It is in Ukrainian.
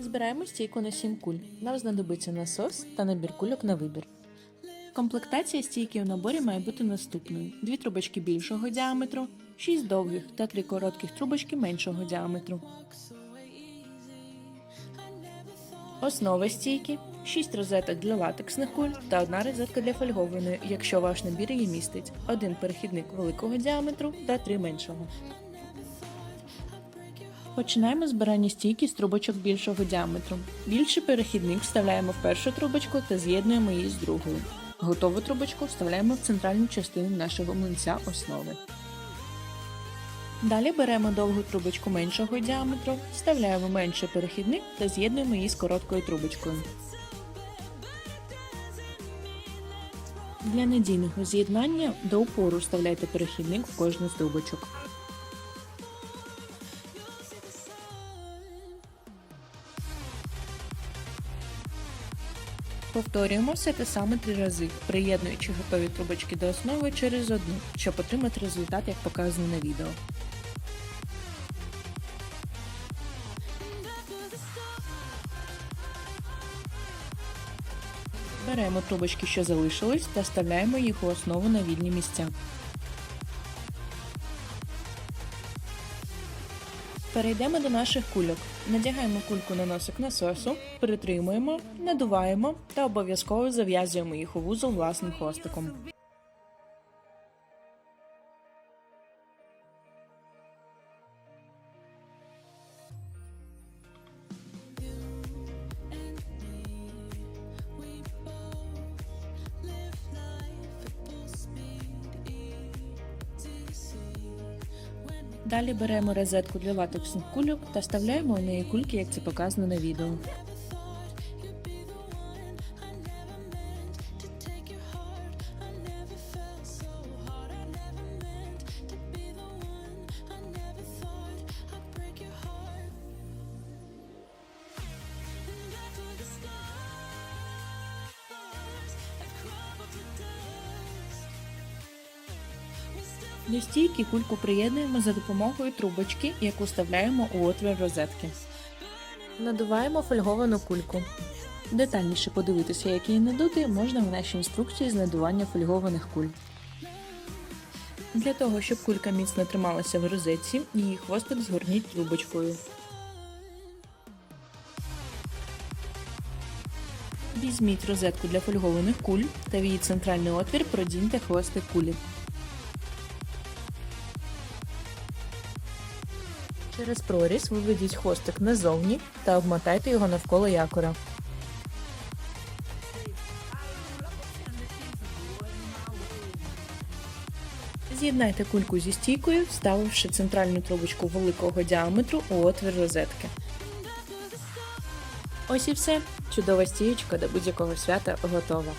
Збираємо стійку на 7 куль. Нам знадобиться насос та набір кульок на вибір. Комплектація стійки у наборі має бути наступною: дві трубочки більшого діаметру, 6 довгих та 3 коротких трубочки меншого діаметру. Основа стійки 6 розеток для латексних куль та одна розетка для фольгованої, якщо ваш набір її містить, один перехідник великого діаметру та три меншого. Починаємо збирання стійки з трубочок більшого діаметру. Більший перехідник вставляємо в першу трубочку та з'єднуємо її з другою. Готову трубочку вставляємо в центральну частину нашого млинця основи. Далі беремо довгу трубочку меншого діаметру, вставляємо менший перехідник та з'єднуємо її з короткою трубочкою. Для надійного з'єднання до упору вставляйте перехідник в кожну з трубочок. Повторюємо все те саме три рази, приєднуючи готові трубочки до основи через одну, щоб отримати результат, як показано на відео. Беремо трубочки, що залишились, та вставляємо їх у основу на вільні місця. Перейдемо до наших кульок. Надягаємо кульку на носик насосу, притримуємо, надуваємо та обов'язково зав'язуємо їх у вузол власним хвостиком. Далі беремо розетку для латексних кульок та вставляємо у неї кульки, як це показано на відео. До кульку приєднуємо за допомогою трубочки, яку вставляємо у отвір розетки. Надуваємо фольговану кульку. Детальніше подивитися, як її надути, можна в нашій інструкції з надування фольгованих куль. Для того, щоб кулька міцно трималася в розетці, її хвостик згорніть трубочкою. Візьміть розетку для фольгованих куль та в її центральний отвір продіньте хвостик кулі. Через проріз виведіть хвостик назовні та обмотайте його навколо якора. З'єднайте кульку зі стійкою, вставивши центральну трубочку великого діаметру у отвір розетки. Ось і все. Чудова стієчка до будь-якого свята готова.